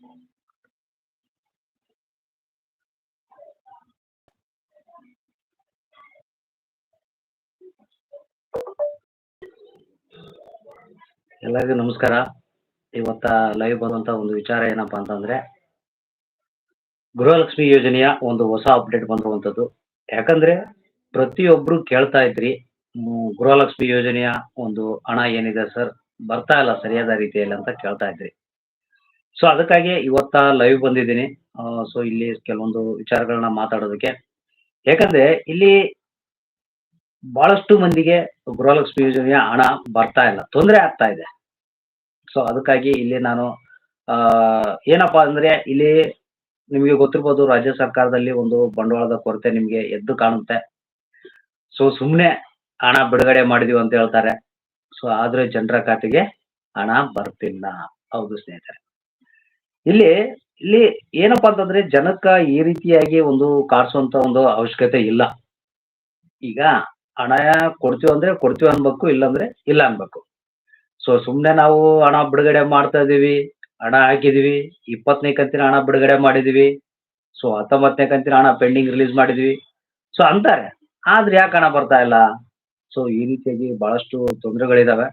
ಎಲ್ಲರಿಗೂ ನಮಸ್ಕಾರ. ಇವತ್ತ ಲೈವ್ ಬಂದಂತ ಒಂದು ವಿಚಾರ ಏನಪ್ಪಾ ಅಂತಂದ್ರೆ, ಗೃಹಲಕ್ಷ್ಮಿ ಯೋಜನೆಯ ಒಂದು ಹೊಸ ಅಪ್ಡೇಟ್ ಬಂದಿರುವಂತದ್ದು. ಯಾಕಂದ್ರೆ, ಪ್ರತಿಯೊಬ್ರು ಕೇಳ್ತಾ ಇದ್ರಿ ಗೃಹಲಕ್ಷ್ಮಿ ಯೋಜನೆಯ ಒಂದು ಹಣ ಏನಿದೆ ಸರ್, ಬರ್ತಾ ಇಲ್ಲ ಸರಿಯಾದ ರೀತಿಯಲ್ಲಿ ಅಂತ ಕೇಳ್ತಾ ಇದ್ರಿ. ಸೊ ಅದಕ್ಕಾಗಿ ಇವತ್ತ ಲೈವ್ ಬಂದಿದ್ದೀನಿ. ಸೊ ಇಲ್ಲಿ ಕೆಲವೊಂದು ವಿಚಾರಗಳನ್ನ ಮಾತಾಡೋದಕ್ಕೆ. ಯಾಕಂದ್ರೆ ಇಲ್ಲಿ ಬಹಳಷ್ಟು ಮಂದಿಗೆ ಗೃಹಲಕ್ಷ್ಮಿ ಯೋಜನೆಯ ಹಣ ಬರ್ತಾ ಇಲ್ಲ. ತೊಂದರೆ ಆಗ್ತಾ ಇದೆ. ಸೊ ಅದಕ್ಕಾಗಿ ಇಲ್ಲಿ ನಾನು ಏನಪ್ಪಾ ಅಂದ್ರೆ ಇಲ್ಲಿ ನಿಮಗೆ ಗೊತ್ತಿರ್ಬೋದು ರಾಜ್ಯ ಸರ್ಕಾರದಲ್ಲಿ ಒಂದು ಬಂಡವಾಳದ ಕೊರತೆ ನಿಮಗೆ ಎದ್ದು ಕಾಣುತ್ತೆ. ಸೊ ಸುಮ್ಮನೆ ಹಣ ಬಿಡುಗಡೆ ಮಾಡಿದೀವಿ ಅಂತ ಹೇಳ್ತಾರೆ. ಸೊ ಆದ್ರೆ ಜನರ ಖಾತೆಗೆ ಹಣ ಬರ್ತಿಲ್ಲ. ಹೌದು ಸ್ನೇಹಿತರೆ. ಇಲ್ಲಿ ಇಲ್ಲಿ ಏನಪ್ಪಾ ಅಂತಂದ್ರೆ ಜನಕ್ಕ ಈ ರೀತಿಯಾಗಿ ಒಂದು ಕಾಡ್ಸುವಂತ ಒಂದು ಅವಶ್ಯಕತೆ ಇಲ್ಲ. ಈಗ ಹಣ ಕೊಡ್ತೀವಿ ಅಂದ್ರೆ ಕೊಡ್ತೀವಿ ಅನ್ಬೇಕು ಇಲ್ಲಾಂದ್ರೆ ಇಲ್ಲ ಅನ್ಬೇಕು. ಸೊ ಸುಮ್ನೆ ನಾವು ಹಣ ಬಿಡುಗಡೆ ಮಾಡ್ತಾ ಇದೀವಿ ಹಣ ಹಾಕಿದೀವಿ ಇಪ್ಪತ್ತನೇ ಕಂತಿನ ಹಣ ಬಿಡುಗಡೆ ಮಾಡಿದೀವಿ ಸೊ ಹತ್ತೊಂಬತ್ತನೇ ಕಂತಿನ ಹಣ ಪೆಂಡಿಂಗ್ ರಿಲೀಸ್ ಮಾಡಿದೀವಿ ಸೊ ಅಂತಾರೆ. ಆದ್ರೆ ಯಾಕೆ ಹಣ ಬರ್ತಾ ಇಲ್ಲ? ಸೊ ಈ ರೀತಿಯಾಗಿ ಬಹಳಷ್ಟು ತೊಂದರೆಗಳಿದಾವೆ.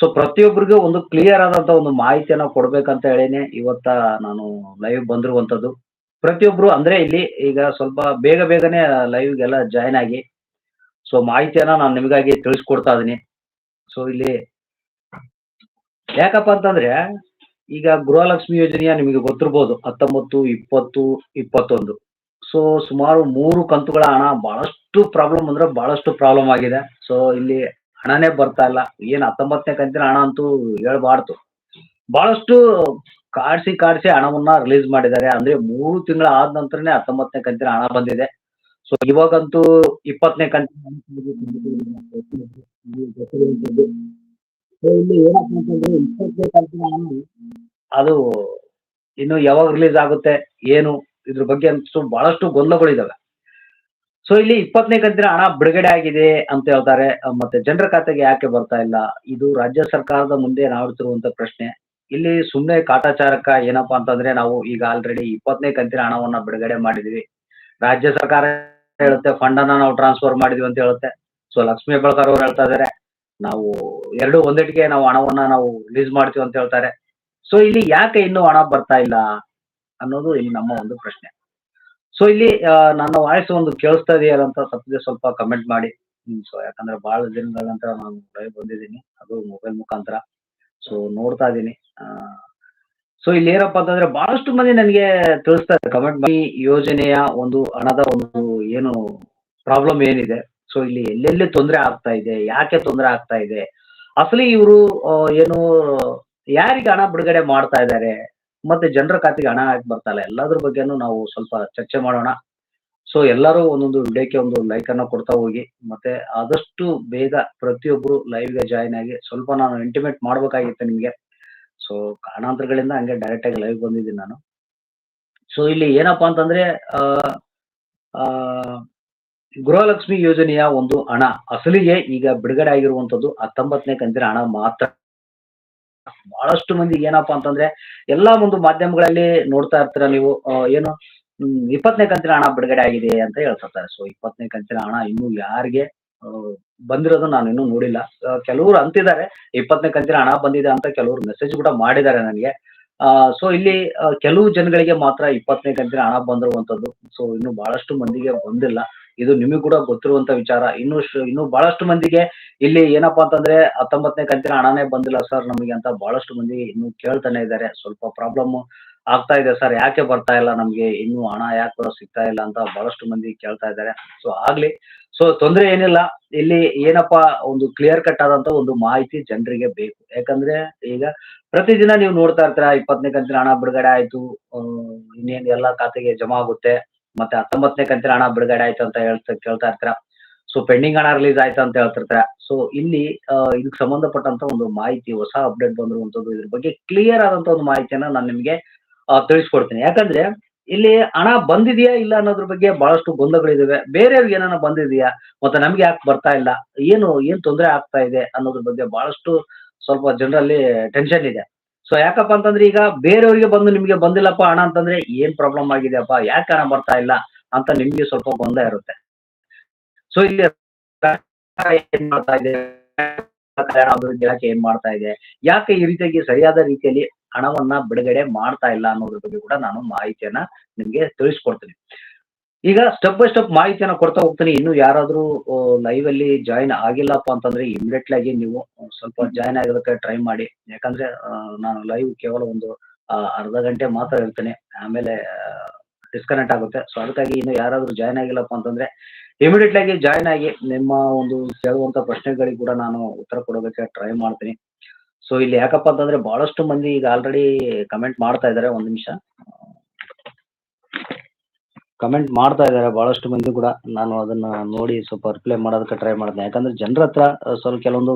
ಸೊ ಪ್ರತಿಯೊಬ್ಬರಿಗೂ ಒಂದು ಕ್ಲಿಯರ್ ಆದಂತ ಒಂದು ಮಾಹಿತಿಯನ್ನ ಕೊಡ್ಬೇಕಂತ ಹೇಳಿನೇ. ಇವತ್ತ ನಾನು ಲೈವ್ ಬಂದಿರುವಂತದ್ದು. ಪ್ರತಿಯೊಬ್ರು ಅಂದ್ರೆ ಇಲ್ಲಿ ಈಗ ಸ್ವಲ್ಪ ಬೇಗ ಬೇಗನೆ ಲೈವ್ಗೆಲ್ಲ ಜಾಯ್ನ್ ಆಗಿ ಸೊ ಮಾಹಿತಿಯನ್ನ ನಾನು ನಿಮಗಾಗಿ ತಿಳಿಸ್ಕೊಡ್ತಾ ಇದೀನಿ ಸೊ ಇಲ್ಲಿ ಯಾಕಪ್ಪ ಅಂತಂದ್ರೆ ಈಗ ಗೃಹಲಕ್ಷ್ಮಿ ಯೋಜನೆಯ ನಿಮಗೆ ಗೊತ್ತಿರ್ಬೋದು, ಹತ್ತೊಂಬತ್ತು, ಇಪ್ಪತ್ತು, ಇಪ್ಪತ್ತೊಂದು. ಸೊ ಸುಮಾರು ಮೂರು ಕಂತುಗಳ ಹಣ ಬಹಳಷ್ಟು ಪ್ರಾಬ್ಲಮ್ ಅಂದ್ರೆ ಬಹಳಷ್ಟು ಪ್ರಾಬ್ಲಮ್ ಆಗಿದೆ. ಸೊ ಇಲ್ಲಿ ಹಣನೇ ಬರ್ತಾ ಇಲ್ಲ. ಏನ್ ಹತ್ತೊಂಬತ್ತನೇ ಕಂತಿನ ಹಣ ಅಂತೂ ಹೇಳ್ಬಾರ್ದು. ಬಹಳಷ್ಟು ಕಾಡ್ಸಿ ಕಾಡ್ಸಿ ಹಣವನ್ನ ರಿಲೀಸ್ ಮಾಡಿದ್ದಾರೆ. ಅಂದ್ರೆ ಮೂರು ತಿಂಗಳ ಆದ ನಂತರನೇ ಹತ್ತೊಂಬತ್ತನೇ ಕಂತಿನ ಹಣ ಬಂದಿದೆ. ಸೊ ಇವಾಗಂತೂ ಇಪ್ಪತ್ತನೇ ಕಂತಿನ ಅದು ಇನ್ನು ಯಾವಾಗ ರಿಲೀಸ್ ಆಗುತ್ತೆ, ಏನು ಇದ್ರ ಬಗ್ಗೆ ಅಂತೂ ಬಹಳಷ್ಟು ಗೊಂದಲಗಳಿದಾವೆ. ಸೊ ಇಲ್ಲಿ ಇಪ್ಪತ್ತನೇ ಕಂತಿನ ಹಣ ಬಿಡುಗಡೆ ಆಗಿದೆ ಅಂತ ಹೇಳ್ತಾರೆ. ಮತ್ತೆ ಜನರ ಖಾತೆಗೆ ಯಾಕೆ ಬರ್ತಾ ಇಲ್ಲ? ಇದು ರಾಜ್ಯ ಸರ್ಕಾರದ ಮುಂದೆ ನಾಡುತ್ತಿರುವಂತ ಪ್ರಶ್ನೆ. ಇಲ್ಲಿ ಸುಮ್ಮನೆ ಕಾಟಾಚಾರಕ್ಕ ಏನಪ್ಪಾ ಅಂತಂದ್ರೆ ನಾವು ಈಗ ಆಲ್ರೆಡಿ ಇಪ್ಪತ್ತನೇ ಕಂತಿನ ಹಣವನ್ನ ಬಿಡುಗಡೆ ಮಾಡಿದೀವಿ. ರಾಜ್ಯ ಸರ್ಕಾರ ಹೇಳುತ್ತೆ ಫಂಡ್ ಅನ್ನ ನಾವು ಟ್ರಾನ್ಸ್ಫರ್ ಮಾಡಿದ್ವಿ ಅಂತ ಹೇಳುತ್ತೆ. ಸೊ ಲಕ್ಷ್ಮೀ ಹೆಬ್ಬಾಳ್ಕರ್ ಅವ್ರು ಹೇಳ್ತಾ ಇದಾರೆ, ನಾವು ಎರಡು ಒಂದಟಿಗೆ ನಾವು ಹಣವನ್ನ ನಾವು ರಿಲೀಸ್ ಮಾಡ್ತೀವಿ ಅಂತ ಹೇಳ್ತಾರೆ. ಸೊ ಇಲ್ಲಿ ಯಾಕೆ ಇನ್ನೂ ಹಣ ಬರ್ತಾ ಇಲ್ಲ ಅನ್ನೋದು ಇಲ್ಲಿ ನಮ್ಮ ಒಂದು ಪ್ರಶ್ನೆ. ಸೊ ಇಲ್ಲಿ ನನ್ನ ವಾಯ್ಸ್ ಒಂದು ಕೇಳಿಸ್ತಾ ಇದೆಯಲ್ಲ ಅಂತ ತಪ್ಪದೆ ಸ್ವಲ್ಪ ಕಮೆಂಟ್ ಮಾಡಿ. ಸೊ ಯಾಕಂದ್ರೆ ಬಹಳ ದಿನಗಳ ನಂತರ ನಾನು ಲೈವ್ ಬಂದಿದ್ದೀನಿ. ಅದು ಮೊಬೈಲ್ ಮುಖಾಂತರ. ಸೊ ನೋಡ್ತಾ ಇದ್ದೀನಿ ಸೊ ಇಲ್ಲಿ ಏನಪ್ಪಾ ಅಂತಂದ್ರೆ ಬಹಳಷ್ಟು ಮಂದಿ ನನಗೆ ತಿಳಿಸ್ತಾ ಇದೆ ಕಮೆಂಟ್ ಮಾಡಿ ಯೋಜನೆಯ ಒಂದು ಹಣದ ಒಂದು ಏನು ಪ್ರಾಬ್ಲಮ್ ಏನಿದೆ. ಸೊ ಇಲ್ಲಿ ಎಲ್ಲೆಲ್ಲಿ ತೊಂದರೆ ಆಗ್ತಾ ಇದೆ, ಯಾಕೆ ತೊಂದರೆ ಆಗ್ತಾ ಇದೆ. ಅಸಲಿ ಇವರು ಏನು, ಯಾರಿಗೆ ಹಣ ಬಿಡುಗಡೆ ಮಾಡ್ತಾ ಇದ್ದಾರೆ? ಮತ್ತೆ ಜನರ ಖಾತೆಗೆ ಹಣ ಯಾಕೆ ಬರ್ತಾ ಇಲ್ಲ ಎಲ್ಲದ್ರ ಬಗ್ಗೆನೂ ನಾವು ಸ್ವಲ್ಪ ಚರ್ಚೆ ಮಾಡೋಣ. ಸೊ ಎಲ್ಲರೂ ಒಂದೊಂದು ವಿಡಿಯೋಕ್ಕೆ ಒಂದು ಲೈಕ್ ಅನ್ನ ಕೊಡ್ತಾ ಹೋಗಿ ಮತ್ತೆ ಆದಷ್ಟು ಬೇಗ ಪ್ರತಿಯೊಬ್ಬರು ಲೈವ್ಗೆ ಜಾಯಿನ್ ಆಗಿ ಸ್ವಲ್ಪ ನಾನು ಇಂಟಿಮೇಟ್ ಮಾಡ್ಬೇಕಾಗಿತ್ತು ನಿಮ್ಗೆ. ಸೊ ಕಾರಣಾಂತರಗಳಿಂದ ಹಂಗೆ ಡೈರೆಕ್ಟ್ ಆಗಿ ಲೈವ್ ಬಂದಿದ್ದೀನಿ ನಾನು. ಸೊ ಇಲ್ಲಿ ಏನಪ್ಪಾ ಅಂತಂದ್ರೆ ಆ, ಗೃಹಲಕ್ಷ್ಮಿ ಯೋಜನೆಯ ಒಂದು ಹಣ ಅಸಲಿಗೆ ಈಗ ಬಿಡುಗಡೆ ಆಗಿರುವಂತದ್ದು ಹತ್ತೊಂಬತ್ತನೇ ಕಂತಿನ ಹಣ ಮಾತ್ರ. ಬಹಳಷ್ಟು ಮಂದಿ ಏನಪ್ಪಾ ಅಂತಂದ್ರೆ ಎಲ್ಲಾ ಒಂದು ಮಾಧ್ಯಮಗಳಲ್ಲಿ ನೋಡ್ತಾ ಇರ್ತೀರ ನೀವು ಏನು ಇಪ್ಪತ್ತನೇ ಕಂತಿನ ಹಣ ಬಿಡುಗಡೆ ಆಗಿದೆ ಅಂತ ಹೇಳ್ತಿರ್ತಾರೆ. ಸೊ ಇಪ್ಪತ್ತನೇ ಕಂತಿನ ಹಣ ಇನ್ನು ಯಾರಿಗೆ ಬಂದಿರೋದು ನಾನು ಇನ್ನೂ ನೋಡಿಲ್ಲ. ಕೆಲವರು ಅಂತಿದ್ದಾರೆ, ಇಪ್ಪತ್ತನೇ ಕಂತಿನ ಹಣ ಬಂದಿದೆ ಅಂತ ಕೆಲವರು ಮೆಸೇಜ್ ಕೂಡ ಮಾಡಿದ್ದಾರೆ ನನಗೆ. ಸೊ ಇಲ್ಲಿ ಕೆಲವು ಜನಗಳಿಗೆ ಮಾತ್ರ ಇಪ್ಪತ್ತನೇ ಕಂತಿನ ಹಣ ಬಂದಿರುವಂತದ್ದು. ಸೊ ಇನ್ನು ಬಹಳಷ್ಟು ಮಂದಿಗೆ ಬಂದಿಲ್ಲ. ಇದು ನಿಮಗೆ ಕೂಡ ಗೊತ್ತಿರುವಂತ ವಿಚಾರ. ಇನ್ನು ಇನ್ನು ಬಹಳಷ್ಟು ಮಂದಿಗೆ ಇಲ್ಲಿ ಏನಪ್ಪಾ ಅಂತಂದ್ರೆ ಹತ್ತೊಂಬತ್ತನೇ ಕಂತಿನ ಹಣನೇ ಬಂದಿಲ್ಲ ಸರ್ ನಮಗೆ ಅಂತ ಬಹಳಷ್ಟು ಮಂದಿ ಇನ್ನು ಕೇಳ್ತಾನೆ ಇದ್ದಾರೆ. ಸ್ವಲ್ಪ ಪ್ರಾಬ್ಲಮ್ ಆಗ್ತಾ ಇದೆ ಸರ್. ಯಾಕೆ ಬರ್ತಾ ಇಲ್ಲ ನಮ್ಗೆ? ಇನ್ನು ಹಣ ಯಾಕೆ ಸಿಗ್ತಾ ಇಲ್ಲ ಅಂತ ಬಹಳಷ್ಟು ಮಂದಿ ಕೇಳ್ತಾ ಇದ್ದಾರೆ. ಸೊ ಆಗ್ಲಿ. ಸೊ ತೊಂದ್ರೆ ಏನಿಲ್ಲ. ಇಲ್ಲಿ ಏನಪ್ಪಾ ಒಂದು ಕ್ಲಿಯರ್ ಕಟ್ ಆದಂತ ಒಂದು ಮಾಹಿತಿ ಜನರಿಗೆ ಬೇಕು. ಯಾಕಂದ್ರೆ ಈಗ ಪ್ರತಿದಿನ ನೀವು ನೋಡ್ತಾ ಇರ್ತೀರಾ, ಇಪ್ಪತ್ತನೇ ಕಂತಿನ ಹಣ ಬಿಡುಗಡೆ ಆಯ್ತು ಇನ್ನೇನ್ ಎಲ್ಲಾ ಖಾತೆಗೆ ಜಮಾ ಆಗುತ್ತೆ. ಮತ್ತೆ ಹತ್ತೊಂಬತ್ತನೇ ಕಂತಿನ ಹಣ ಬಿಡುಗಡೆ ಆಯ್ತು ಅಂತ ಹೇಳ್ತಾ, ಕೇಳ್ತಾ ಇರ್ತೀರ? ಸೊ ಪೆಂಡಿಂಗ್ ಹಣ ರಿಲೀಸ್ ಆಯ್ತು ಅಂತ ಹೇಳ್ತಿರ್ತಾರೆ? ಸೊ ಇಲ್ಲಿ ಇದಕ್ಕೆ ಸಂಬಂಧಪಟ್ಟಂತ ಒಂದು ಮಾಹಿತಿ, ಹೊಸ ಅಪ್ಡೇಟ್ ಬಂದಿರುವಂತದ್ದು ಇದ್ರ ಬಗ್ಗೆ ಕ್ಲಿಯರ್ ಆದಂತ ಒಂದು ಮಾಹಿತಿಯನ್ನ ನಾನು ನಿಮ್ಗೆ ತಿಳಿಸ್ಕೊಡ್ತೀನಿ. ಯಾಕಂದ್ರೆ, ಇಲ್ಲಿ ಹಣ ಬಂದಿದೆಯಾ ಇಲ್ಲ ಅನ್ನೋದ್ರ ಬಗ್ಗೆ ಬಹಳಷ್ಟು ಗೊಂದಲಗಳಿದಾವೆ. ಬೇರೆಯವ್ರಿಗೆ ಏನಾನ ಬಂದಿದೆಯಾ? ಮತ್ತೆ ನಮ್ಗೆ ಯಾಕೆ ಬರ್ತಾ ಇಲ್ಲ? ಏನು, ಏನ್ ತೊಂದರೆ ಆಗ್ತಾ ಇದೆ ಅನ್ನೋದ್ರ ಬಗ್ಗೆ ಬಹಳಷ್ಟು ಸ್ವಲ್ಪ ಜನರಲ್ಲಿ ಟೆನ್ಷನ್ ಇದೆ. ಸೊ ಯಾಕಪ್ಪ ಅಂತಂದ್ರೆ ಈಗ ಬೇರೆಯವರಿಗೆ ಬಂದು ನಿಮಗೆ ಬಂದಿಲ್ಲಪ್ಪ ಹಣ ಅಂತಂದ್ರೆ ಏನ್ ಪ್ರಾಬ್ಲಮ್ ಆಗಿದೆಯಪ್ಪ? ಯಾಕೆ ಹಣ ಬರ್ತಾ ಇಲ್ಲ ಅಂತ ನಿಮ್ಗೆ ಸ್ವಲ್ಪ ಗೊಂದಲ ಇರುತ್ತೆ. ಸೊ ಇಲ್ಲಿ ಏನ್ ಮಾಡ್ತಾ ಇದೆ? ಇಲಾಖೆ ಏನ್ ಮಾಡ್ತಾ ಇದೆ? ಯಾಕೆ ಈ ರೀತಿಯಾಗಿ ಸರಿಯಾದ ರೀತಿಯಲ್ಲಿ ಹಣವನ್ನ ಬಿಡುಗಡೆ ಮಾಡ್ತಾ ಇಲ್ಲ ಅನ್ನೋದ್ರ ಬಗ್ಗೆ ಕೂಡ ನಾನು ಮಾಹಿತಿಯನ್ನ ನಿಮ್ಗೆ ತಿಳಿಸ್ಕೊಡ್ತೀನಿ. ಈಗ ಸ್ಟೆಪ್ ಬೈ ಸ್ಟೆಪ್ ಮಾಹಿತಿಯನ್ನು ಕೊಡ್ತಾ ಹೋಗ್ತೀನಿ. ಇನ್ನು ಯಾರಾದ್ರೂ ಲೈವ್ ಅಲ್ಲಿ ಜಾಯಿನ್ ಆಗಿಲ್ಲಪ್ಪ ಅಂತಂದ್ರೆ ಇಮಿಡಿಯೇಟ್ ಆಗಿ ನೀವು ಸ್ವಲ್ಪ ಜಾಯಿನ್ ಆಗೋದಕ್ಕೆ ಟ್ರೈ ಮಾಡಿ. ಯಾಕಂದ್ರೆ ನಾನು ಲೈವ್ ಕೇವಲ ಒಂದು ಅರ್ಧ ಗಂಟೆ ಮಾತ್ರ ಇರ್ತೇನೆ. ಆಮೇಲೆ ಡಿಸ್ಕನೆಕ್ಟ್ ಆಗುತ್ತೆ. ಸೊ ಅದಕ್ಕಾಗಿ ಇನ್ನು ಯಾರಾದ್ರೂ ಜಾಯಿನ್ ಆಗಿಲ್ಲಪ್ಪ ಅಂತಂದ್ರೆ ಇಮಿಡಿಯೇಟ್ ಆಗಿ ಜಾಯಿನ್ ಆಗಿ ನಿಮ್ಮ ಒಂದು ಕೇಳುವಂತ ಪ್ರಶ್ನೆಗಳಿಗೆ ಕೂಡ ನಾನು ಉತ್ತರ ಕೊಡೋದಕ್ಕೆ ಟ್ರೈ ಮಾಡ್ತೀನಿ. ಸೊ ಇಲ್ಲಿ ಯಾಕಪ್ಪ ಅಂತಂದ್ರೆ ಬಹಳಷ್ಟು ಮಂದಿ ಈಗ ಆಲ್ರೆಡಿ ಕಮೆಂಟ್ ಮಾಡ್ತಾ ಇದ್ದಾರೆ. ಒಂದ್ ನಿಮಿಷ. ಕಮೆಂಟ್ ಮಾಡ್ತಾ ಇದ್ದಾರೆ ಬಹಳಷ್ಟು ಮಂದಿ ಕೂಡ. ನಾನು ಅದನ್ನ ನೋಡಿ ಸ್ವಲ್ಪ ರಿಪ್ಲೈ ಮಾಡೋದಕ್ಕೆ ಟ್ರೈ ಮಾಡಿದೆ ಯಾಕಂದ್ರೆ ಜನರ ಹತ್ರ ಸ್ವಲ್ಪ ಕೆಲವೊಂದು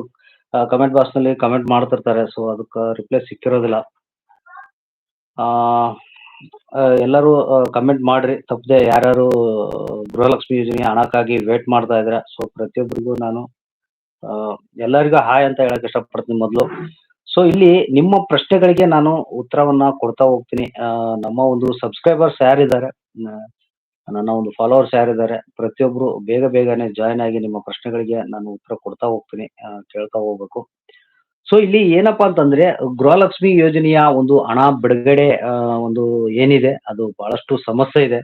ಕಮೆಂಟ್ ಬಾಕ್ಸ್ನಲ್ಲಿ ಕಮೆಂಟ್ ಮಾಡ್ತಿರ್ತಾರೆ. ಸೊ ಅದಕ್ಕೆ ರಿಪ್ಲೈ ಸಿಕ್ಕಿರೋದಿಲ್ಲ. ಆ, ಎಲ್ಲರೂ ಕಮೆಂಟ್ ಮಾಡ್ರಿ. ತಪ್ಪದೆ ಯಾರ್ಯಾರು ಗೃಹಲಕ್ಷ್ಮಿ ಯೋಜನೆ ಹಣಕ್ಕಾಗಿ ವೇಟ್ ಮಾಡ್ತಾ ಇದ್ರೆ ಸೊ ಪ್ರತಿಯೊಬ್ಬರಿಗೂ ನಾನು ಎಲ್ಲರಿಗೂ ಹಾಯ್ ಅಂತ ಹೇಳಕ್ ಇಷ್ಟಪಡ್ತೀನಿ ಮೊದಲು. ಸೊ ಇಲ್ಲಿ ನಿಮ್ಮ ಪ್ರಶ್ನೆಗಳಿಗೆ ನಾನು ಉತ್ತರವನ್ನ ಕೊಡ್ತಾ ಹೋಗ್ತೀನಿ. ನಮ್ಮ ಒಂದು ಸಬ್ಸ್ಕ್ರೈಬರ್ಸ್ ಯಾರಿದ್ದಾರೆ ನನ್ನ ಒಂದು ಫಾಲೋವರ್ಸ್ ಯಾರಿದ್ದಾರೆ ಪ್ರತಿಯೊಬ್ರು ಬೇಗ ಬೇಗನೆ ಜಾಯಿನ್ ಆಗಿ ನಿಮ್ಮ ಪ್ರಶ್ನೆಗಳಿಗೆ ನಾನು ಉತ್ತರ ಕೊಡ್ತಾ ಹೋಗ್ತೀನಿ ಕೇಳ್ತಾ ಹೋಗ್ಬೇಕು. ಸೊ ಇಲ್ಲಿ ಏನಪ್ಪಾ ಅಂತಂದ್ರೆ, ಗೃಹಲಕ್ಷ್ಮಿ ಯೋಜನೆಯ ಒಂದು ಹಣ ಬಿಡುಗಡೆ ಒಂದು ಏನಿದೆ, ಅದು ಬಹಳಷ್ಟು ಸಮಸ್ಯೆ ಇದೆ.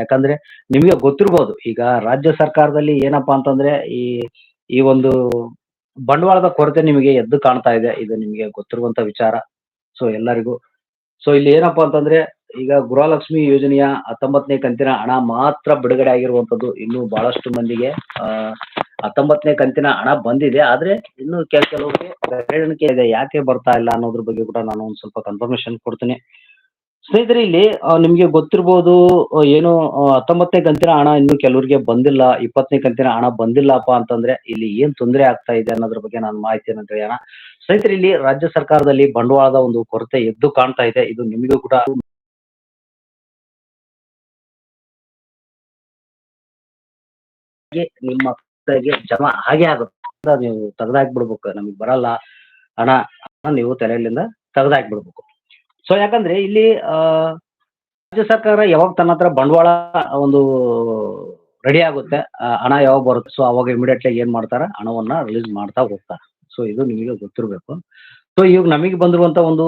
ಯಾಕಂದ್ರೆ ನಿಮಗೆ ಗೊತ್ತಿರ್ಬೋದು, ಈಗ ರಾಜ್ಯ ಸರ್ಕಾರದಲ್ಲಿ ಏನಪ್ಪಾ ಅಂತಂದ್ರೆ, ಈ ಈ ಒಂದು ಬಂಡವಾಳದ ಕೊರತೆ ನಿಮಗೆ ಎದ್ದು ಕಾಣ್ತಾ ಇದೆ, ಇದು ನಿಮಗೆ ಗೊತ್ತಿರುವಂತ ವಿಚಾರ. ಸೊ ಎಲ್ಲರಿಗೂ ಸೊ ಇಲ್ಲಿ ಏನಪ್ಪಾ ಅಂತಂದ್ರೆ ಈಗ ಗೃಹಲಕ್ಷ್ಮಿ ಯೋಜನೆಯ ಹತ್ತೊಂಬತ್ತನೇ ಕಂತಿನ ಹಣ ಮಾತ್ರ ಬಿಡುಗಡೆ ಆಗಿರುವಂತದ್ದು ಇನ್ನು ಬಹಳಷ್ಟು ಮಂದಿಗೆ. ಹತ್ತೊಂಬತ್ತನೇ ಕಂತಿನ ಹಣ ಬಂದಿದೆ. ಆದ್ರೆ ಇನ್ನು ಕೆಲ ಕೆಲವರಿಗೆ ಇದೆ. ಯಾಕೆ ಬರ್ತಾ ಇಲ್ಲ ಅನ್ನೋದ್ರ ಬಗ್ಗೆ ಕೂಡ ನಾನು ಒಂದು ಸ್ವಲ್ಪ ಕನ್ಫರ್ಮೇಶನ್ ಕೊಡ್ತೀನಿ. ಸ್ನೇಹಿತರೆ, ಇಲ್ಲಿ ನಿಮ್ಗೆ ಗೊತ್ತಿರ್ಬೋದು ಏನು ಹತ್ತೊಂಬತ್ತನೇ ಕಂತಿನ ಹಣ ಇನ್ನು ಕೆಲವರಿಗೆ ಬಂದಿಲ್ಲ. ಇಪ್ಪತ್ತನೇ ಕಂತಿನ ಹಣ ಬಂದಿಲ್ಲಪ್ಪ ಅಂತಂದ್ರೆ ಇಲ್ಲಿ ಏನ್ ತೊಂದರೆ ಆಗ್ತಾ ಇದೆ ಅನ್ನೋದ್ರ ಬಗ್ಗೆ ನಾನು ಮಾಹಿತಿಯನ್ನು ತಿಳಿಯೋಣ. ಸ್ನೇಹಿತರೆ, ಇಲ್ಲಿ ರಾಜ್ಯ ಸರ್ಕಾರದಲ್ಲಿ ಬಂಡವಾಳದ ಒಂದು ಕೊರತೆ ಎದ್ದು ಕಾಣ್ತಾ ಇದೆ. ಇದು ನಿಮಗೂ ಕೂಡ ನಿಮ್ಮ ಮಕ್ಕಳಿಗೆ ಜಮಾ ಹಾಗೆ ಆಗುತ್ತೆ. ನೀವು ತೆಗೆದಾಕ್ಬಿಡ್ಬೇಕು. ನಮಗೆ ಬರಲ್ಲ. ಹಣ ನೀವು ತಲೆಯಲ್ಲಿಂದ ತೆಗೆದಾಕ್ಬಿಡ್ಬೇಕು. ಸೊ ಯಾಕಂದ್ರೆ ಇಲ್ಲಿ ರಾಜ್ಯ ಸರ್ಕಾರ ಯಾವಾಗ ತನ್ನ ಹತ್ರ ಬಂಡವಾಳ ಒಂದು ರೆಡಿ ಆಗುತ್ತೆ ಹಣ ಯಾವಾಗ ಬರುತ್ತೆ. ಸೊ ಅವಾಗ ಇಮಿಡಿಯೇಟ್ಲಿ ಏನ್ ಮಾಡ್ತಾರ? ಹಣವನ್ನ ರಿಲೀಸ್ ಮಾಡ್ತಾ ಹೋಗ್ತಾರೆ. ಸೊ ಇದು ನಿಮಗೆ ಗೊತ್ತಿರಬೇಕು. ಸೊ ಇವಾಗ ನಮಗೆ ಬಂದಿರುವಂತ ಒಂದು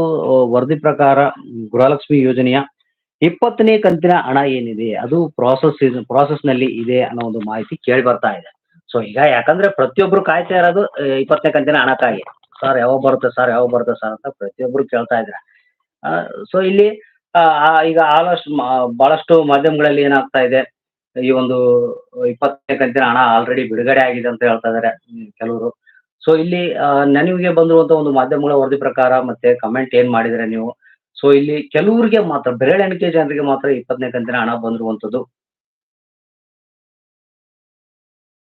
ವರದಿ ಪ್ರಕಾರ ಗೃಹಲಕ್ಷ್ಮಿ ಯೋಜನೆಯ ಇಪ್ಪತ್ತನೇ ಕಂತಿನ ಹಣ ಏನಿದೆ, ಅದು ಪ್ರಾಸೆಸ್ ಪ್ರಾಸೆಸ್ನಲ್ಲಿ ಇದೆ ಅನ್ನೋ ಒಂದು ಮಾಹಿತಿ ಕೇಳಿ ಬರ್ತಾ ಇದೆ. ಸೊ ಈಗ ಯಾಕಂದ್ರೆ ಪ್ರತಿಯೊಬ್ರು ಕಾಯ್ತಾ ಇರೋದು ಇಪ್ಪತ್ತನೇ ಕಂತಿನ ಹಣಕ್ಕಾಗಿ ಸರ್ ಯಾವಾಗ ಬರುತ್ತೆ ಸರ್ ಯಾವಾಗ ಬರುತ್ತೆ ಸರ್ ಅಂತ ಪ್ರತಿಯೊಬ್ರು ಕೇಳ್ತಾ ಇದ್ದಾರೆ. ಸೊ ಇಲ್ಲಿ ಈಗ ಆಲ್ಮೋಸ್ಟ್ ಬಹಳಷ್ಟು ಮಾಧ್ಯಮಗಳಲ್ಲಿ ಏನಾಗ್ತಾ ಇದೆ, ಈ ಒಂದು ಇಪ್ಪತ್ತನೇ ಕಂತಿನ ಹಣ ಆಲ್ರೆಡಿ ಬಿಡುಗಡೆ ಆಗಿದೆ ಅಂತ ಹೇಳ್ತಾ ಇದ್ದಾರೆ ಕೆಲವರು. ಸೊ ಇಲ್ಲಿ ನನಗೆ ಬಂದಿರುವಂತ ಒಂದು ಮಾಧ್ಯಮಗಳ ವರದಿ ಪ್ರಕಾರ ಮತ್ತೆ ಕಮೆಂಟ್ ಏನ್ ಮಾಡಿದ್ರೆ ನೀವು? ಸೊ ಇಲ್ಲಿ ಕೆಲವರಿಗೆ ಮಾತ್ರ ಬೆರಳೆಣಿಕೆ ಜನರಿಗೆ ಮಾತ್ರ ಇಪ್ಪತ್ತನೇ ಕಂತಿನ ಹಣ ಬಂದಿರುವಂತದ್ದು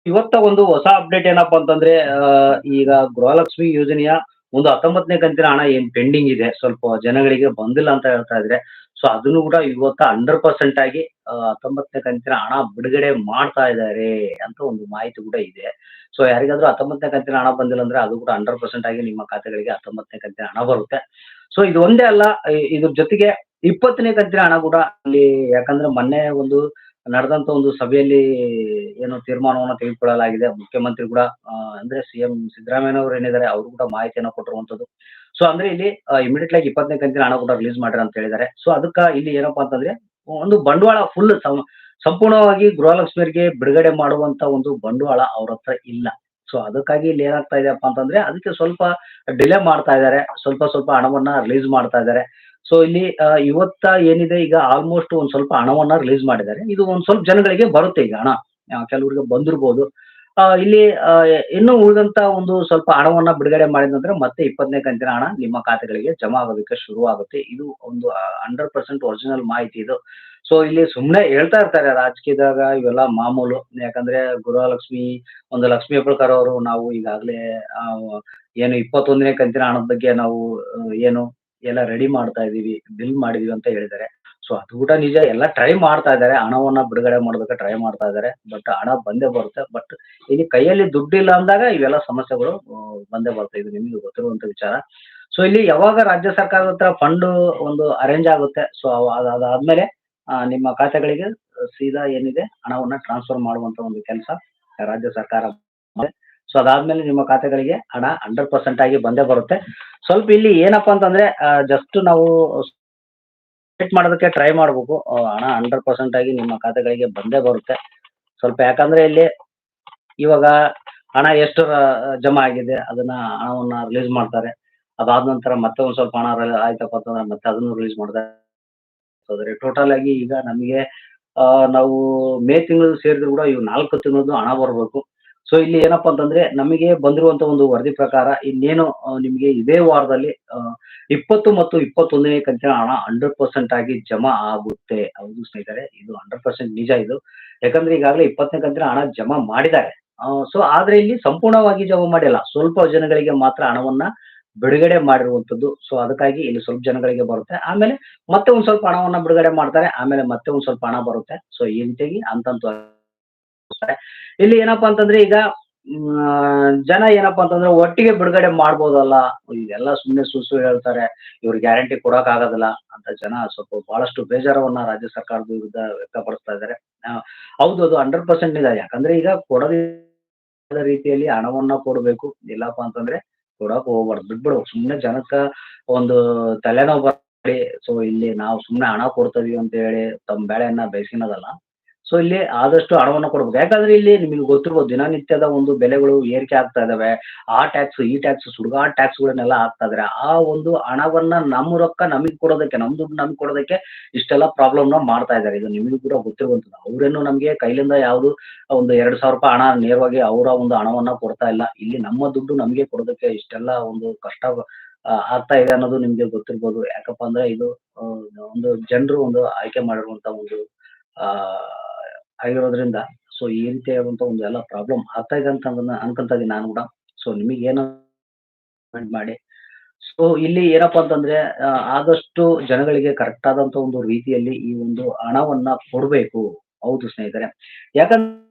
ಇವತ್ತ ಒಂದು ಹೊಸ ಅಪ್ಡೇಟ್ ಏನಪ್ಪಾ ಅಂತಂದ್ರೆ ಈಗ ಗೃಹಲಕ್ಷ್ಮಿ ಯೋಜನೆಯ ಒಂದು ಹತ್ತೊಂಬತ್ತನೇ ಕಂತಿನ ಹಣ ಏನ್ ಪೆಂಡಿಂಗ್ ಇದೆ, ಸ್ವಲ್ಪ ಜನಗಳಿಗೆ ಬಂದಿಲ್ಲ ಅಂತ ಹೇಳ್ತಾ ಇದ್ರೆ ಸೊ ಅದನ್ನು ಕೂಡ ಇವತ್ತ ಹಂಡ್ರೆಡ್ ಪರ್ಸೆಂಟ್ ಆಗಿ ಹತ್ತೊಂಬತ್ತನೇ ಕಂತಿನ ಹಣ ಬಿಡುಗಡೆ ಮಾಡ್ತಾ ಇದ್ದಾರೆ ಅಂತ ಒಂದು ಮಾಹಿತಿ ಕೂಡ ಇದೆ. ಸೊ ಯಾರಿಗಾದ್ರೂ ಹತ್ತೊಂಬತ್ತನೇ ಕಂತಿನ ಹಣ ಬಂದಿಲ್ಲ ಅಂದ್ರೆ ಅದು ಕೂಡ ಹಂಡ್ರೆಡ್ ಪರ್ಸೆಂಟ್ ಆಗಿ ನಿಮ್ಮ ಖಾತೆಗಳಿಗೆ ಹತ್ತೊಂಬತ್ತನೇ ಕಂತಿನ ಹಣ ಬರುತ್ತೆ. ಸೊ ಇದು ಒಂದೇ ಅಲ್ಲ ಇದ್ರ ಜೊತೆಗೆ ಇಪ್ಪತ್ತನೇ ಕಂತಿನ ಹಣ ಕೂಡ ಅಲ್ಲಿ, ಯಾಕಂದ್ರೆ ಮೊನ್ನೆ ಒಂದು ನಡೆದಂತ ಒಂದು ಸಭೆಯಲ್ಲಿ ಏನು ತೀರ್ಮಾನವನ್ನು ತೆಗೆದುಕೊಳ್ಳಲಾಗಿದೆ. ಮುಖ್ಯಮಂತ್ರಿ ಕೂಡ ಅಂದ್ರೆ ಸಿಎಂ ಸಿದ್ದರಾಮಯ್ಯ ಅವರು ಏನಿದ್ದಾರೆ, ಅವರು ಕೂಡ ಮಾಹಿತಿಯನ್ನು ಕೊಟ್ಟಿರುವಂತದ್ದು. ಸೊ ಅಂದ್ರೆ ಇಲ್ಲಿ ಇಮಿಡಿಯೇಟ್ ಆಗಿ ಇಪ್ಪತ್ತನೇ ಕಂತಿನ ಹಣ ಕೂಡ ರಿಲೀಸ್ ಮಾಡ್ರಿ ಅಂತ ಹೇಳಿದ್ದಾರೆ. ಸೊ ಅದಕ್ಕ ಇಲ್ಲಿ ಏನಪ್ಪಾ ಅಂತಂದ್ರೆ, ಒಂದು ಬಂಡವಾಳ ಫುಲ್ ಸಂಪೂರ್ಣವಾಗಿ ಗೃಹಲಕ್ಷ್ಮಿಯರಿಗೆ ಬಿಡುಗಡೆ ಮಾಡುವಂತ ಒಂದು ಬಂಡವಾಳ ಅವ್ರ ಇಲ್ಲ. ಸೊ ಅದಕ್ಕಾಗಿ ಇಲ್ಲಿ ಏನಾಗ್ತಾ ಇದೆಯಪ್ಪ ಅಂತಂದ್ರೆ ಅದಕ್ಕೆ ಸ್ವಲ್ಪ ಡಿಲೇ ಮಾಡ್ತಾ ಇದ್ದಾರೆ. ಸ್ವಲ್ಪ ಸ್ವಲ್ಪ ಹಣವನ್ನ ರಿಲೀಸ್ ಮಾಡ್ತಾ ಇದ್ದಾರೆ. ಸೊ ಇಲ್ಲಿ ಇವತ್ತ ಏನಿದೆ ಈಗ ಆಲ್ಮೋಸ್ಟ್ ಒಂದ್ ಸ್ವಲ್ಪ ಹಣವನ್ನ ರಿಲೀಸ್ ಮಾಡಿದ್ದಾರೆ. ಇದು ಒಂದ್ ಸ್ವಲ್ಪ ಜನಗಳಿಗೆ ಬರುತ್ತೆ ಈಗ ಹಣ. ಕೆಲವರಿಗೆ ಬಂದಿರ್ಬೋದು. ಇಲ್ಲಿ ಇನ್ನು ಉಳಿದಂತ ಒಂದು ಸ್ವಲ್ಪ ಹಣವನ್ನ ಬಿಡುಗಡೆ ಮಾಡಿದ ನಂತರ ಮತ್ತೆ ಇಪ್ಪತ್ತನೇ ಕಂತಿನ ಹಣ ನಿಮ್ಮ ಖಾತೆಗಳಿಗೆ ಜಮಾ ಆಗೋದಕ್ಕೆ ಶುರು ಆಗುತ್ತೆ ಇದು ಒಂದು ಹಂಡ್ರೆಡ್ ಪರ್ಸೆಂಟ್ ಒರಿಜಿನಲ್ ಮಾಹಿತಿ ಇದು. ಸೊ ಇಲ್ಲಿ ಸುಮ್ಮನೆ ಹೇಳ್ತಾ ಇರ್ತಾರೆ ರಾಜಕೀಯದಾಗ ಇವೆಲ್ಲ ಮಾಮೂಲು. ಯಾಕಂದ್ರೆ ಗೃಹಲಕ್ಷ್ಮಿ, ಒಂದು ಲಕ್ಷ್ಮೀ ಹೆಬ್ಬಳ್ಕರ್ ಅವರು ನಾವು ಈಗಾಗಲೇ ಏನು ಇಪ್ಪತ್ತೊಂದನೇ ಕಂತಿನ ಹಣದ ಬಗ್ಗೆ ನಾವು ಏನು ಎಲ್ಲ ರೆಡಿ ಮಾಡ್ತಾ ಇದೀವಿ ಬಿಲ್ ಮಾಡಿದೀವಿ ಅಂತ ಹೇಳಿದ್ದಾರೆ. ಸೊ ಅದು ಕೂಡ ನಿಜ. ಎಲ್ಲ ಟ್ರೈ ಮಾಡ್ತಾ ಇದ್ದಾರೆ. ಹಣವನ್ನ ಬಿಡುಗಡೆ ಮಾಡೋದಕ್ಕೆ ಟ್ರೈ ಮಾಡ್ತಾ ಇದ್ದಾರೆ. ಬಟ್ ಹಣ ಬಂದೇ ಬರುತ್ತೆ. ಬಟ್ ಇಲ್ಲಿ ಕೈಯಲ್ಲಿ ದುಡ್ಡಿಲ್ಲ ಅಂದಾಗ ಇವೆಲ್ಲ ಸಮಸ್ಯೆಗಳು ಬಂದೇ ಬರುತ್ತೆ. ಇದು ನಿಮಗೆ ಗೊತ್ತಿರುವಂತ ವಿಚಾರ. ಸೊ ಇಲ್ಲಿ ಯಾವಾಗ ರಾಜ್ಯ ಸರ್ಕಾರದ ಹತ್ರ ಫಂಡ್ ಒಂದು ಅರೇಂಜ್ ಆಗುತ್ತೆ ಸೊ ಅದಾದ್ಮೇಲೆ ನಿಮ್ಮ ಖಾತೆಗಳಿಗೆ ಸೀದಾ ಏನಿದೆ, ಹಣವನ್ನ ಟ್ರಾನ್ಸ್ಫರ್ ಮಾಡುವಂತ ಒಂದು ಕೆಲಸ ರಾಜ್ಯ ಸರ್ಕಾರ ಸೊ ಅದಾದ್ಮೇಲೆ ನಿಮ್ಮ ಖಾತೆಗಳಿಗೆ ಹಣ ಹಂಡ್ರೆಡ್ ಪರ್ಸೆಂಟ್ ಆಗಿ ಬಂದೇ ಬರುತ್ತೆ. ಸ್ವಲ್ಪ ಇಲ್ಲಿ ಏನಪ್ಪಾ ಅಂತಂದ್ರೆ ಜಸ್ಟ್ ನಾವು ಚೆಕ್ ಮಾಡೋದಕ್ಕೆ ಟ್ರೈ ಮಾಡ್ಬೇಕು. ಹಣ ಹಂಡ್ರೆಡ್ ಪರ್ಸೆಂಟ್ ಆಗಿ ನಿಮ್ಮ ಖಾತೆಗಳಿಗೆ ಬಂದೇ ಬರುತ್ತೆ. ಸ್ವಲ್ಪ ಯಾಕಂದ್ರೆ ಇಲ್ಲಿ ಇವಾಗ ಹಣ ಎಷ್ಟು ಜಮಾ ಆಗಿದೆ, ಅದನ್ನ ಹಣವನ್ನ ರಿಲೀಸ್ ಮಾಡ್ತಾರೆ. ಅದಾದ ನಂತರ ಮತ್ತೆ ಒಂದ್ ಸ್ವಲ್ಪ ಹಣ ಆಯ್ತಪ್ಪ ಅಂತಂದ್ರೆ ಮತ್ತೆ ಅದನ್ನು ರಿಲೀಸ್ ಮಾಡ್ತಾರೆ. ಟೋಟಲ್ ಆಗಿ ಈಗ ನಮಗೆ ನಾವು ಮೇ ತಿಂಗಳು ಸೇರಿದ್ರು ಕೂಡ ಇವು ನಾಲ್ಕು ತಿಂಗಳದ್ದು ಹಣ ಬರಬೇಕು. ಸೊ ಇಲ್ಲಿ ಏನಪ್ಪಾ ಅಂತಂದ್ರೆ ನಮಗೆ ಬಂದಿರುವಂತ ಒಂದು ವರದಿ ಪ್ರಕಾರ ಇನ್ನೇನು ನಿಮಗೆ ಇದೇ ವಾರದಲ್ಲಿ ಇಪ್ಪತ್ತು ಮತ್ತು ಇಪ್ಪತ್ತೊಂದನೇ ಕಂತಿನ ಹಣ ಹಂಡ್ರೆಡ್ ಪರ್ಸೆಂಟ್ ಆಗಿ ಜಮಾ ಆಗುತ್ತೆ. ಹೌದು ಸ್ನೇಹಿತರೆ, ಇದು ಹಂಡ್ರೆಡ್ ಪರ್ಸೆಂಟ್ ನಿಜ ಇದು. ಯಾಕಂದ್ರೆ ಈಗಾಗಲೇ ಇಪ್ಪತ್ತನೇ ಕಂತಿನ ಹಣ ಜಮಾ ಮಾಡಿದ್ದಾರೆ. ಸೊ ಆದ್ರೆ ಇಲ್ಲಿ ಸಂಪೂರ್ಣವಾಗಿ ಜಮಾ ಮಾಡಿಲ್ಲ. ಸ್ವಲ್ಪ ಜನಗಳಿಗೆ ಮಾತ್ರ ಹಣವನ್ನ ಬಿಡುಗಡೆ ಮಾಡಿರುವಂತದ್ದು. ಸೊ ಅದಕ್ಕಾಗಿ ಇಲ್ಲಿ ಸ್ವಲ್ಪ ಜನಗಳಿಗೆ ಬರುತ್ತೆ. ಆಮೇಲೆ ಮತ್ತೆ ಒಂದ್ ಸ್ವಲ್ಪ ಹಣವನ್ನ ಬಿಡುಗಡೆ ಮಾಡ್ತಾರೆ. ಆಮೇಲೆ ಮತ್ತೆ ಒಂದ್ ಸ್ವಲ್ಪ ಹಣ ಬರುತ್ತೆ. ಸೊ ಈ ರೀತಿಯಾಗಿ ಅಂತಂತ ಇಲ್ಲಿ ಏನಪ್ಪಾ ಅಂತಂದ್ರೆ ಈಗ ಜನ ಏನಪ್ಪಾ ಅಂತಂದ್ರೆ ಒಟ್ಟಿಗೆ ಬಿಡುಗಡೆ ಮಾಡ್ಬೋದಲ್ಲ. ಇದೆಲ್ಲ ಸುಮ್ಮನೆ ಸುಸು ಹೇಳ್ತಾರೆ, ಇವ್ರು ಗ್ಯಾರಂಟಿ ಕೊಡಕ್ ಆಗೋದಿಲ್ಲ ಅಂತ ಜನ ಸ್ವಲ್ಪ ಬಹಳಷ್ಟು ಬೇಜಾರವನ್ನ ರಾಜ್ಯ ಸರ್ಕಾರದ ವಿರುದ್ಧ ವ್ಯಕ್ತಪಡಿಸ್ತಾ ಇದ್ದಾರೆ. ಹೌದು, ಅದು ಹಂಡ್ರೆಡ್ ಪರ್ಸೆಂಟ್ ಇದೆ ಯಾಕಂದ್ರೆ ಈಗ ಕೊಡದ ರೀತಿಯಲ್ಲಿ ಹಣವನ್ನ ಕೊಡಬೇಕು. ಇಲ್ಲಪ್ಪ ಅಂತಂದ್ರೆ ಕೊಡಕ್ ಹೋಗ್ಬಾರ್ದು. ಬಿಟ್ಬಿಡು ಸುಮ್ಮನೆ ಜನಕ್ಕ ಒಂದು ತಲೆನೋವು ಸೊ ಇಲ್ಲಿ ನಾವು ಸುಮ್ಮನೆ ಹಣ ಕೊಡ್ತೀವಿ ಅಂತ ಹೇಳಿ ತಮ್ಮ ಬೆಳೆಯನ್ನ ಬೇಯಿಸಿನದಲ್ಲ ಸೊ ಇಲ್ಲಿ ಆದಷ್ಟು ಹಣವನ್ನು ಕೊಡಬೇಕು ಯಾಕಂದ್ರೆ ಇಲ್ಲಿ ನಿಮಗೆ ಗೊತ್ತಿರ್ಬೋದು, ದಿನನಿತ್ಯದ ಒಂದು ಬೆಲೆಗಳು ಏರಿಕೆ ಆಗ್ತಾ ಇದಾವೆ. ಆ ಟ್ಯಾಕ್ಸ್ ಈ ಟ್ಯಾಕ್ಸ್ ಸುಡ್ಗಾಡ್ ಟ್ಯಾಕ್ಸ್ಗಳನ್ನೆಲ್ಲ ಹಾಕ್ತಾ ಇದಾರೆ. ಆ ಒಂದು ಹಣವನ್ನ ನಮ್ಮ ರೊಕ್ಕ ನಮಗೆ ಕೊಡೋದಕ್ಕೆ ನಮ್ ದುಡ್ಡು ನಮ್ಗೆ ಕೊಡೋದಕ್ಕೆ ಇಷ್ಟೆಲ್ಲ ಪ್ರಾಬ್ಲಮ್ನ ಮಾಡ್ತಾ ಇದ್ದಾರೆ ಇದು ನಿಮಗೂ ಕೂಡ ಗೊತ್ತಿರುವಂತದ್ದು ಅವರೇನು ನಮಗೆ ಕೈಲಿಂದ ಯಾವುದು ಒಂದು ಎರಡ್ ಸಾವಿರ ರೂಪಾಯಿ ಹಣ ನೇರವಾಗಿ ಅವರ ಒಂದು ಹಣವನ್ನ ಕೊಡ್ತಾ ಇಲ್ಲ. ಇಲ್ಲಿ ನಮ್ಮ ದುಡ್ಡು ನಮಗೆ ಕೊಡೋದಕ್ಕೆ ಇಷ್ಟೆಲ್ಲ ಒಂದು ಕಷ್ಟ ಆಗ್ತಾ ಇದೆ ಅನ್ನೋದು ನಿಮ್ಗೆ ಗೊತ್ತಿರ್ಬೋದು. ಯಾಕಪ್ಪ ಅಂದ್ರೆ ಇದು ಒಂದು ಜನರು ಒಂದು ಆಯ್ಕೆ ಮಾಡಿರುವಂತ ಒಂದು, ಆ ಆಗಿರೋದ್ರಿಂದ ಸೊ ಈ ರೀತಿಯಾದಂತ ಒಂದು ಎಲ್ಲ ಪ್ರಾಬ್ಲಮ್ ಆಗ್ತಾ ಇದೆ ಅಂತ ಅನ್ಕೊಂತ ಇದೀನಿ ನಾನು ಕೂಡ. ಸೊ ನಿಮಗೆ ಏನೋ ಮಾಡಿ. ಸೊ ಇಲ್ಲಿ ಏನಪ್ಪಾ ಅಂತಂದ್ರೆ ಆದಷ್ಟು ಜನಗಳಿಗೆ ಕರೆಕ್ಟ್ ಆದಂತ ಒಂದು ರೀತಿಯಲ್ಲಿ ಈ ಒಂದು ಹಣವನ್ನ ಕೊಡ್ಬೇಕು. ಹೌದು ಸ್ನೇಹಿತರೆ. ಯಾಕಂದ್ರೆ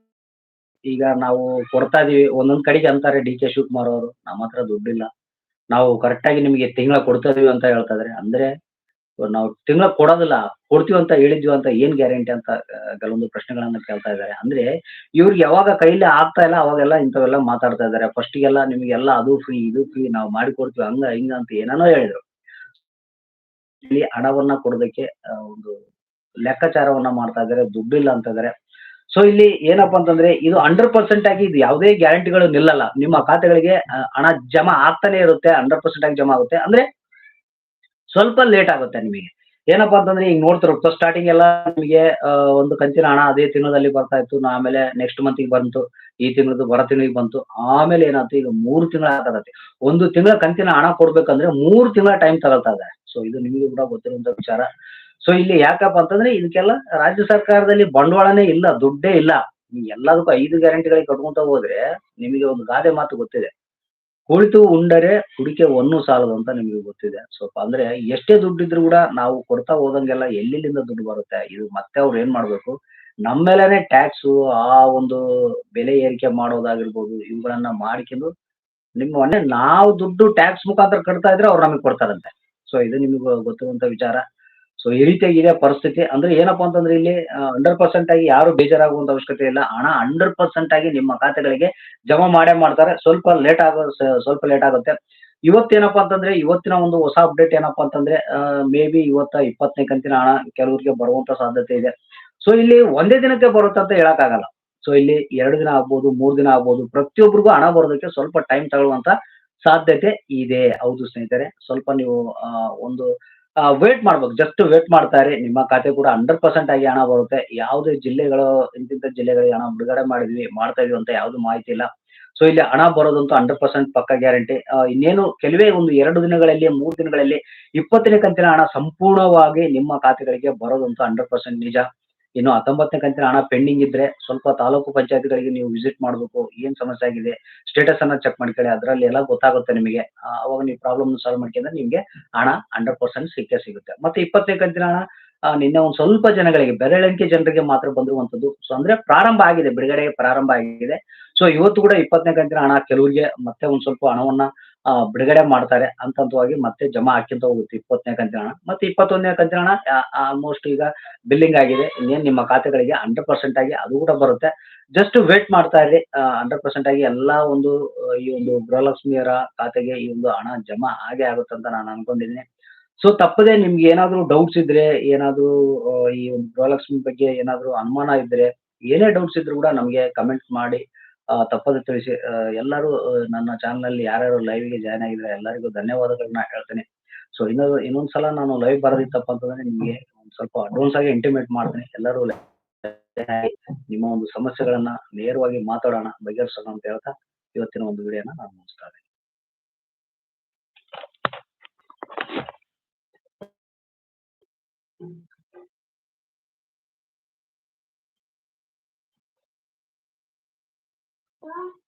ಈಗ ನಾವು ಕೊಡ್ತಾ ಇದೀವಿ, ಒಂದೊಂದ್ ಕಡೆಗೆ ಅಂತಾರೆ, ಡಿ ಕೆ ಶಿವಕುಮಾರ್ ಅವರು ನಮ್ಮ ಹತ್ರ ದುಡ್ಡಿಲ್ಲ. ನಾವು ಕರೆಕ್ಟ್ ಆಗಿ ನಿಮಗೆ ತಿಂಗಳ ಕೊಡ್ತಾ ಇದೀವಿ ಅಂತ ಹೇಳ್ತಾ ಇದಾರೆ. ಅಂದ್ರೆ ನಾವು ತಿಂಗಳ ಕೊಡೋದಿಲ್ಲ, ಕೊಡ್ತೀವಿ ಅಂತ ಹೇಳಿದ್ವಿ ಅಂತ ಏನ್ ಗ್ಯಾರಂಟಿ ಅಂತ ಕೆಲವೊಂದು ಪ್ರಶ್ನೆಗಳನ್ನ ಕೇಳ್ತಾ ಇದ್ದಾರೆ. ಅಂದ್ರೆ ಇವ್ರಿಗೆ ಯಾವಾಗ ಕೈಲಿ ಆಗ್ತಾ ಇಲ್ಲ, ಅವಾಗೆಲ್ಲ ಇಂಥವೆಲ್ಲ ಮಾತಾಡ್ತಾ ಇದ್ದಾರೆ. ಫಸ್ಟಿಗೆಲ್ಲ ನಿಮಗೆಲ್ಲ ಅದು ಫ್ರೀ ಇದು ಫ್ರೀ ನಾವು ಮಾಡಿ ಕೊಡ್ತೀವಿ, ಹಂಗ, ಹಿಂಗ ಅಂತ ಏನೇನೋ ಹೇಳಿದ್ರು. ಇಲ್ಲಿ ಹಣವನ್ನ ಕೊಡೋದಕ್ಕೆ ಒಂದು ಲೆಕ್ಕಾಚಾರವನ್ನ ಮಾಡ್ತಾ ಇದ್ದಾರೆ, ದುಡ್ಡಿಲ್ಲ ಅಂತ ಇದ್ದಾರೆ. ಸೊ ಇಲ್ಲಿ ಏನಪ್ಪಾ ಅಂತಂದ್ರೆ, ಇದು ಹಂಡ್ರೆಡ್ ಪರ್ಸೆಂಟ್ ಆಗಿ ಇದು ಯಾವುದೇ ಗ್ಯಾರಂಟಿಗಳು ನಿಲ್ಲಲ್ಲ. ನಿಮ್ಮ ಖಾತೆಗಳಿಗೆ ಹಣ ಜಮಾ ಆಗ್ತಾನೆ ಇರುತ್ತೆ ಹಂಡ್ರೆಡ್ ಪರ್ಸೆಂಟ್ ಆಗಿ ಜಮಾ ಆಗುತ್ತೆ. ಅಂದ್ರೆ ಸ್ವಲ್ಪ ಲೇಟ್ ಆಗುತ್ತೆ ನಿಮಗೆ. ಏನಪ್ಪಾ ಅಂತಂದ್ರೆ ಈಗ ನೋಡ್ತಿರೋ ಸ್ಟಾರ್ಟಿಂಗ್ ಎಲ್ಲ ನಿಮಗೆ ಒಂದು ಕಂತಿನ ಹಣ ಅದೇ ತಿಂಗಳಲ್ಲಿ ಬರ್ತಾ ಇತ್ತು. ಆಮೇಲೆ ನೆಕ್ಸ್ಟ್ ಮಂತಿಗೆ ಬಂತು. ಈ ತಿಂಗಳದ್ದು ಬರ ತಿಂಗಳಿಗೆ ಬಂತು. ಆಮೇಲೆ ಏನಾಯ್ತು? ಈಗ ಮೂರು ತಿಂಗಳ ಆಗತ್ತೆ ಒಂದು ತಿಂಗಳ ಕಂತಿನ ಹಣ ಕೊಡ್ಬೇಕಂದ್ರೆ ಮೂರು ತಿಂಗಳ ಟೈಮ್ ತಗೊಳ್ತಾ ಇದೆ. ಸೊ ಇದು ನಿಮಗೂ ಕೂಡ ಗೊತ್ತಿರುವಂತ ವಿಚಾರ. ಸೊ ಇಲ್ಲಿ ಯಾಕಪ್ಪ ಅಂತಂದ್ರೆ ಇದಕ್ಕೆಲ್ಲ ರಾಜ್ಯ ಸರ್ಕಾರದಲ್ಲಿ ಬಂಡವಾಳನೇ ಇಲ್ಲ, ದುಡ್ಡೇ ಇಲ್ಲ. ಎಲ್ಲದಕ್ಕೂ ಐದು ಗ್ಯಾರಂಟಿಗಳಿಗೆ ಕಟ್ಕೊಂತ ಹೋದ್ರೆ ನಿಮಗೆ ಒಂದು ಗಾದೆ ಮಾತು ಗೊತ್ತಿದೆ. ಕುಳಿತು ಉಂಡರೆ ಕುಡಿಕೆ ಒಂದು ಸಾಲದು ಅಂತ ನಿಮಗೆ ಗೊತ್ತಿದೆ. ಸ್ವಲ್ಪ ಅಂದ್ರೆ ಎಷ್ಟೇ ದುಡ್ಡಿದ್ರು ಕೂಡ ನಾವು ಕೊಡ್ತಾ ಹೋದಂಗೆಲ್ಲ ಎಲ್ಲೆಲ್ಲಿಂದ ದುಡ್ಡು ಬರುತ್ತೆ? ಇದು ಮತ್ತೆ ಅವ್ರು ಏನ್ ಮಾಡ್ಬೇಕು? ನಮ್ಮ ಮೇಲೆನೆ ಟ್ಯಾಕ್ಸ್ ಆ ಒಂದು ಬೆಲೆ ಏರಿಕೆ ಮಾಡೋದಾಗಿರ್ಬೋದು, ಇವುಗಳನ್ನ ಮಾಡ್ಕೊಂಡು ನಿಮ್ಮ ಮೊನ್ನೆ ನಾವು ದುಡ್ಡು ಟ್ಯಾಕ್ಸ್ ಮುಖಾಂತರ ಕಟ್ತಾ ಇದ್ರೆ ಅವ್ರು ನಮಗೆ ಕೊಡ್ತಾರಂತೆ. ಸೊ ಇದು ನಿಮಗೆ ಗೊತ್ತಿರುವಂತ ವಿಚಾರ. ಸೊ ಈ ರೀತಿಯಾಗಿದೆ ಪರಿಸ್ಥಿತಿ. ಅಂದ್ರೆ ಏನಪ್ಪಾ ಅಂತಂದ್ರೆ ಇಲ್ಲಿ ಹಂಡ್ರೆಡ್ ಪರ್ಸೆಂಟ್ ಆಗಿ ಯಾರು ಬೇಜಾರಾಗುವಂತ ಅವಶ್ಯಕತೆ ಇಲ್ಲ. ಹಣ ಹಂಡ್ರೆಡ್ ಪರ್ಸೆಂಟ್ ಆಗಿ ನಿಮ್ಮ ಖಾತೆಗಳಿಗೆ ಜಮಾ ಮಾಡೇ ಮಾಡ್ತಾರೆ. ಸ್ವಲ್ಪ ಲೇಟ್ ಆಗೋ, ಸ್ವಲ್ಪ ಲೇಟ್ ಆಗುತ್ತೆ. ಇವತ್ತೇನಪ್ಪಾ ಅಂತಂದ್ರೆ, ಇವತ್ತಿನ ಒಂದು ಹೊಸ ಅಪ್ಡೇಟ್ ಏನಪ್ಪಾ ಅಂತಂದ್ರೆ ಮೇ ಬಿ ಇವತ್ತ ಇಪ್ಪತ್ತನೇ ಕಂತಿನ ಹಣ ಕೆಲವರಿಗೆ ಬರುವಂತ ಸಾಧ್ಯತೆ ಇದೆ. ಸೊ ಇಲ್ಲಿ ಒಂದೇ ದಿನಕ್ಕೆ ಬರುತ್ತೆ ಅಂತ ಹೇಳಕ್ಕಾಗಲ್ಲ. ಸೊ ಇಲ್ಲಿ ಎರಡು ದಿನ ಆಗ್ಬೋದು, ಮೂರ್ ದಿನ ಆಗ್ಬೋದು ಪ್ರತಿಯೊಬ್ಬರಿಗೂ ಹಣ ಬರೋದಕ್ಕೆ ಸ್ವಲ್ಪ ಟೈಮ್ ತಗೊಳ್ಳುವಂತ ಸಾಧ್ಯತೆ ಇದೆ. ಹೌದು ಸ್ನೇಹಿತರೆ. ಸ್ವಲ್ಪ ನೀವು ಒಂದು ವೇಟ್ ಮಾಡ್ಬೇಕು ಜಸ್ಟ್ ವೇಟ್ ಮಾಡ್ತಾರೆ ನಿಮ್ಮ ಖಾತೆ ಕೂಡ ಹಂಡ್ರೆಡ್ ಪರ್ಸೆಂಟ್ ಆಗಿ ಹಣ ಬರುತ್ತೆ. ಯಾವುದೇ ಜಿಲ್ಲೆಗಳು, ಇಂತಿಂತ ಜಿಲ್ಲೆಗಳಿಗೆ ಹಣ ಬಿಡುಗಡೆ ಮಾಡಿದ್ವಿ, ಮಾಡ್ತಾ ಇದೀವಿ ಅಂತ ಯಾವ್ದು ಮಾಹಿತಿ ಇಲ್ಲ. ಸೊ ಇಲ್ಲಿ ಹಣ ಬರೋದಂತೂ ಹಂಡ್ರೆಡ್ ಪರ್ಸೆಂಟ್ ಪಕ್ಕ ಗ್ಯಾರಂಟಿ ಇನ್ನೇನು ಕೆಲವೇ ಒಂದು ಎರಡು ದಿನಗಳಲ್ಲಿ, ಮೂರು ದಿನಗಳಲ್ಲಿ, ಇಪ್ಪತ್ತನೇ ಕಂತಿನ ಹಣ ಸಂಪೂರ್ಣವಾಗಿ ನಿಮ್ಮ ಖಾತೆಗಳಿಗೆ ಬರೋದಂತೂ ಹಂಡ್ರೆಡ್ ಪರ್ಸೆಂಟ್ ನಿಜ. ಇನ್ನು ಹತ್ತೊಂಬತ್ತನೇ ಕಂತಿನ ಹಣ ಪೆಂಡಿಂಗ್ ಇದ್ರೆ ಸ್ವಲ್ಪ ತಾಲೂಕು ಪಂಚಾಯತ್ಗಳಿಗೆ ನೀವು ವಿಸಿಟ್ ಮಾಡಬೇಕು. ಏನ್ ಸಮಸ್ಯೆ ಆಗಿದೆ? ಸ್ಟೇಟಸ್ ಅನ್ನ ಚೆಕ್ ಮಾಡ್ಕೊಳ್ಳಿ. ಅದರಲ್ಲಿ ಎಲ್ಲ ಗೊತ್ತಾಗುತ್ತೆ ನಿಮಗೆ. ಅವಾಗ ನೀವು ಪ್ರಾಬ್ಲಮ್ ಸಾಲ್ವ್ ಮಾಡ್ಕೊಂಡ್ರೆ ನಿಮಗೆ ಹಣ ಹಂಡ್ರೆಡ್ ಪರ್ಸೆಂಟ್ ಸಿಕ್ಕೇ ಸಿಗುತ್ತೆ. ಮತ್ತೆ ಇಪ್ಪತ್ತನೇ ಕಂತಿನ ಹಣ ನಿನ್ನೆ ಒಂದು ಸ್ವಲ್ಪ ಜನಗಳಿಗೆ, ಬೆರಳೆಣಿಕೆ ಜನರಿಗೆ ಮಾತ್ರ ಬಂದಿರುವಂತದ್ದು. ಸೊ ಅಂದ್ರೆ ಪ್ರಾರಂಭ ಆಗಿದೆ, ಬಿಡುಗಡೆಗೆ ಪ್ರಾರಂಭ ಆಗಿದೆ. ಸೊ ಇವತ್ತು ಕೂಡ ಇಪ್ಪತ್ತನೇ ಕಂತಿನ ಹಣ ಕೆಲವರಿಗೆ ಮತ್ತೆ ಒಂದ್ ಸ್ವಲ್ಪ ಹಣವನ್ನ ಆ, ಬಿಡುಗಡೆ ಮಾಡ್ತಾರೆ ಹಂತ ಹಂತವಾಗಿ ಮತ್ತೆ ಜಮಾ ಹಾಕಿಂತ ಹೋಗುತ್ತೆ ಇಪ್ಪತ್ತನೇ ಕಂತಿನ ಮತ್ತೆ ಇಪ್ಪತ್ತೊಂದನೇ ಕಂತಿನ ಆಲ್ಮೋಸ್ಟ್ ಈಗ ಬಿಲ್ಲಿಂಗ್ ಆಗಿದೆ. ಇನ್ನೇನ್ ನಿಮ್ಮ ಖಾತೆಗಳಿಗೆ ಹಂಡ್ರೆಡ್ ಪರ್ಸೆಂಟ್ ಆಗಿ ಅದು ಕೂಡ ಬರುತ್ತೆ. ಜಸ್ಟ್ ವೇಟ್ ಮಾಡ್ತಾ ಇರಿ ಹಂಡ್ರೆಡ್ ಪರ್ಸೆಂಟ್ ಆಗಿ ಎಲ್ಲಾ ಒಂದು ಈ ಒಂದು ಗೃಹಲಕ್ಷ್ಮಿಯರ ಖಾತೆಗೆ ಈ ಒಂದು ಹಣ ಜಮಾ ಆಗೇ ಆಗುತ್ತೆ ಅಂತ ನಾನು ಅನ್ಕೊಂಡಿದ್ದೀನಿ. ಸೊ ತಪ್ಪದೆ ನಿಮ್ಗೆ ಏನಾದ್ರು ಡೌಟ್ಸ್ ಇದ್ರೆ ಏನಾದ್ರು ಈ ಒಂದು ಗೃಹಲಕ್ಷ್ಮಿ ಬಗ್ಗೆ ಏನಾದ್ರು ಅನುಮಾನ ಇದ್ರೆ ಏನೇ ಡೌಟ್ಸ್ ಇದ್ರು ಕೂಡ ನಮಗೆ ಕಮೆಂಟ್ ಮಾಡಿ. ತಪ್ಪದೆ ತಿಳಿಸಿ ಎಲ್ಲರೂ ನನ್ನ ಚಾನಲ್ ಅಲ್ಲಿ ಯಾರ್ಯಾರು ಲೈವ್ಗೆ ಜಾಯ್ನ್ ಆಗಿದ್ರೆ ಎಲ್ಲರಿಗೂ ಧನ್ಯವಾದಗಳನ್ನ ಹೇಳ್ತೇನೆ. ಸೊ ಇನ್ನೊಂದು ಇನ್ನೊಂದ್ಸಲ ನಾನು ಲೈವ್ ಬರೋದಿತ್ತಪ್ಪ ಅಂತಂದ್ರೆ ನಿಮಗೆ ಸ್ವಲ್ಪ ಅಡ್ವಾನ್ಸ್ ಆಗಿ ಇಂಟಿಮೇಟ್ ಮಾಡ್ತೀನಿ. ಎಲ್ಲರೂ ನಿಮ್ಮ ಒಂದು ಸಮಸ್ಯೆಗಳನ್ನ ನೇರವಾಗಿ ಮಾತಾಡೋಣ, ಬಗೆಹರಿಸೋಣ ಅಂತ ಹೇಳ್ತಾ ಇವತ್ತಿನ ಒಂದು ವಿಡಿಯೋನ ನಾನು ಮುಗಿಸ್ತಾ ಇದ್ದೀನಿ. that?